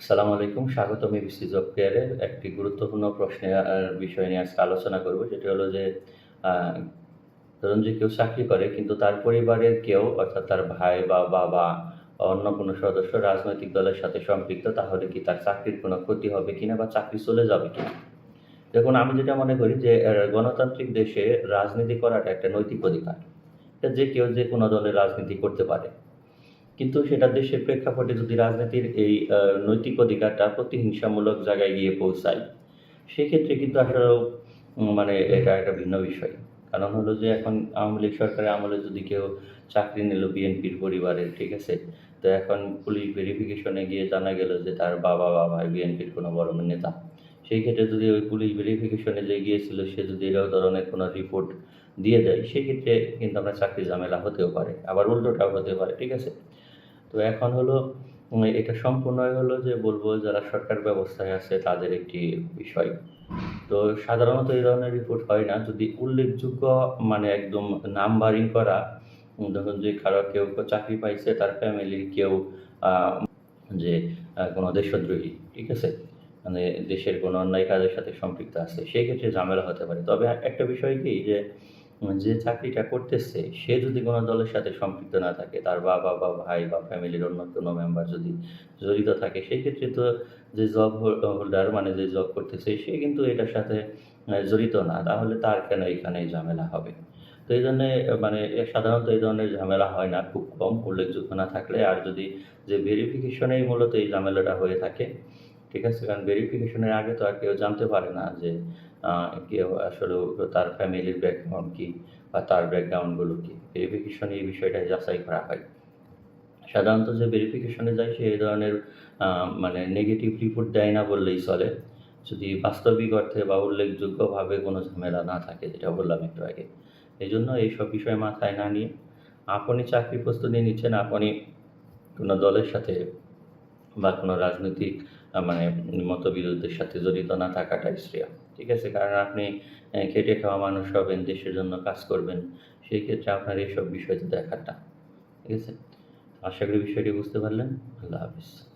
আসসালামু আলাইকুম। স্বাগতম এবিসি জব কেয়ারের একটি গুরুত্বপূর্ণ প্রশ্নের বিষয় নিয়ে আজকে আলোচনা করব। সেটি হলো যে ধরুন যে কেউ চাকরি করে, কিন্তু তার পরিবারের কেউ, অর্থাৎ তার ভাই বা বাবা অন্য কোনো সদস্য রাজনৈতিক দলের সাথে সম্পৃক্ত, তাহলে কি তার চাকরির কোনো ক্ষতি হবে কিনা বা চাকরি চলে যাবে কিনা? দেখুন, আমি যেটা মনে করি যে গণতান্ত্রিক দেশে রাজনীতি করাটা একটা নৈতিক অধিকার। যে কেউ যে কোনো দলের রাজনীতি করতে পারে। কিন্তু সেটা দেশের প্রেক্ষাপটে যদি রাজনীতির এই নৈতিক অধিকারটা প্রতিহিংসামূলক জায়গায় গিয়ে পৌঁছায়, সেক্ষেত্রে কিন্তু আসলে মানে এটা একটা ভিন্ন বিষয়। কারণ হলো যে এখন আওয়ামী লীগ সরকারের আমলে যদি কেউ চাকরি নিল বিএনপির পরিবারের ঠিক আছে? তো এখন পুলিশ ভেরিফিকেশনে গিয়ে জানা গেল যে তার বাবা বা ভাই বিএনপির কোনো বড় নেতা। সেই ক্ষেত্রে যদি ওই পুলিশ ভেরিফিকেশনে যে গিয়েছিল, সে যদি এরকম ধরনের কোনো রিপোর্ট দিয়ে দেয়, সেক্ষেত্রে কিন্তু আমরা চাকরি ঝামেলা হতেও পারে। আবার উল্টোটাও হতে পারে, ঠিক আছে? তো এখন হলো এটা সম্পূর্ণই হলো যে বলব যারা সরকার ব্যবস্থায় আছে তাদের একটি বিষয়। তো সাধারণত এই ধরনের রিপোর্ট হয় না। যদি উল্লেখযোগ্য মানে একদম নাম্বারিং করা ধরুন যে কারও কেউ চাকরি পাইছে, তার ফ্যামিলির কেউ যে কোনো দেশদ্রোহী, ঠিক আছে? মানে দেশের কোনো অন্যায় কাজের সাথে সম্পৃক্ত আছে, সেই ক্ষেত্রে ঝামেলা হতে পারে। তবে একটা বিষয় কি যে যে চাকরিটা করতেছে, সে যদি কোনো দলের সাথে সম্পৃক্ত না থাকে, তার বাবা বা ভাই বা ফ্যামিলির অন্য কোনো মেম্বার যদি জড়িত থাকে সেই ক্ষেত্রে তো যে জব হোল্ডার মানে যে জব করতেছে, সে কিন্তু এটার সাথে জড়িত না। তাহলে তার কেন এখানে ঝামেলা হবে? তো এই জন্যে মানে সাধারণত এই ধরনের ঝামেলা হয় না। খুব কম উল্লেখযোগ্য না থাকলে। আর যদি যে ভেরিফিকেশনেই মূলত এই ঝামেলাটা হয়ে থাকে ঠিক আছে? কারণ ভেরিফিকেশনের আগে তো আর কেউ জানতে পারে না যে কেউ আসলে তার ফ্যামিলির ব্যাকগ্রাউন্ড কী বা তার ব্যাকগ্রাউন্ডগুলো কী। ভেরিফিকেশনে এই বিষয়টা যাচাই করা হয়। সাধারণত যে ভেরিফিকেশনে যায় সে এই ধরনের মানে নেগেটিভ রিপোর্ট দেয় না বললেই চলে। যদি বাস্তবিক অর্থে বা উল্লেখযোগ্যভাবে কোনো ঝামেলা না থাকে, যেটা বললাম একটু আগে। এই জন্য এইসব বিষয় মাথায় না নিয়ে, আপনি চাকরি প্রস্তুতি নিচ্ছেন, আপনি কোনো দলের সাথে বা কোনো রাজনৈতিক মানে মতবিরোধের সাথে জড়িত না থাকাটাই শ্রেয়। ঠিক আছে? কারণ আপনি খেটে খাওয়া মানুষ হবেন, দেশের জন্য কাজ করবেন, সেই ক্ষেত্রে আপনার এইসব বিষয়তে দেখাটা। ঠিক আছে? আশা করি বিষয়টি বুঝতে পারলেন। আল্লাহ হাফিজ।